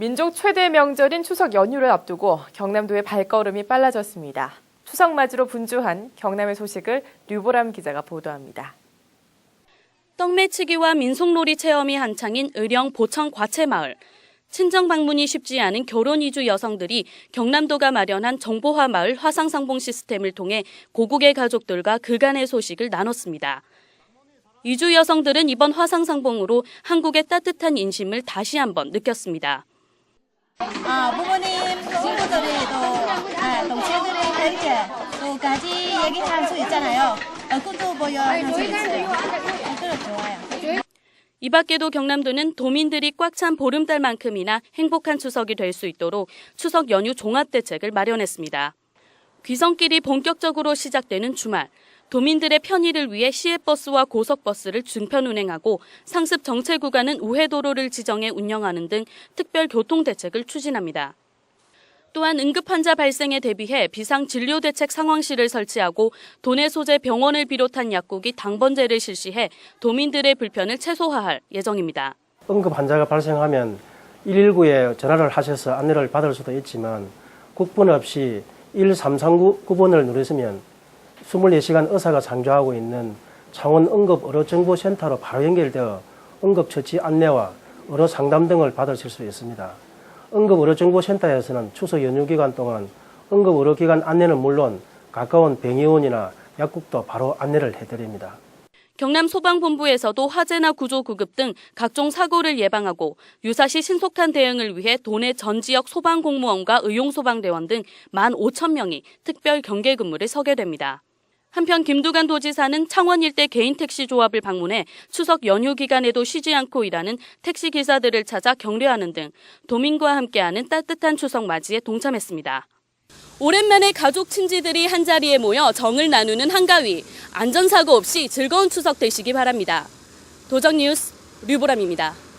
민족 최대 명절인 추석 연휴를 앞두고 경남도의 발걸음이 빨라졌습니다. 추석 맞이로 분주한 경남의 소식을 류보람 기자가 보도합니다. 떡매치기와 민속놀이 체험이 한창인 의령 보청 과채마을. 친정 방문이 쉽지 않은 결혼 이주 여성들이 경남도가 마련한 정보화 마을 화상상봉 시스템을 통해 고국의 가족들과 그간의 소식을 나눴습니다. 이주 여성들은 이번 화상상봉으로 한국의 따뜻한 인심을 다시 한번 느꼈습니다. 아, 부모님, 친구들이 또, 아, 동체들이 이렇게 또 같이 얘기할 수 있잖아요. 얼굴도 보여 할수 있어요. 아, 그래 좋아요. 이 밖에도 경남도는 도민들이 꽉 찬 보름달만큼이나 행복한 추석이 될 수 있도록 추석 연휴 종합대책을 마련했습니다. 귀성길이 본격적으로 시작되는 주말, 도민들의 편의를 위해 시외버스와 고속버스를 중편 운행하고 상습 정체 구간은 우회도로를 지정해 운영하는 등 특별 교통 대책을 추진합니다. 또한 응급 환자 발생에 대비해 비상 진료 대책 상황실을 설치하고 도내 소재 병원을 비롯한 약국이 당번제를 실시해 도민들의 불편을 최소화할 예정입니다. 응급 환자가 발생하면 119에 전화를 하셔서 안내를 받을 수도 있지만 국번 없이 1339번을 누르시면 24시간 의사가 상주하고 있는 창원 응급 의료정보센터로 바로 연결되어 응급처치 안내와 의료 상담 등을 받으실 수 있습니다. 응급의료정보센터에서는 추석 연휴 기간 동안 응급의료기관 안내는 물론 가까운 병의원이나 약국도 바로 안내를 해드립니다. 경남 소방본부에서도 화재나 구조 구급 등 각종 사고를 예방하고 유사시 신속한 대응을 위해 도내 전 지역 소방 공무원과 의용 소방대원 등 15,000명이 특별 경계 근무를 서게 됩니다. 한편 김두관 도지사는 창원 일대 개인 택시 조합을 방문해 추석 연휴 기간에도 쉬지 않고 일하는 택시 기사들을 찾아 격려하는 등 도민과 함께하는 따뜻한 추석 맞이에 동참했습니다. 오랜만에 가족 친지들이 한자리에 모여 정을 나누는 한가위. 안전사고 없이 즐거운 추석 되시기 바랍니다. 도적 뉴스 류보람입니다.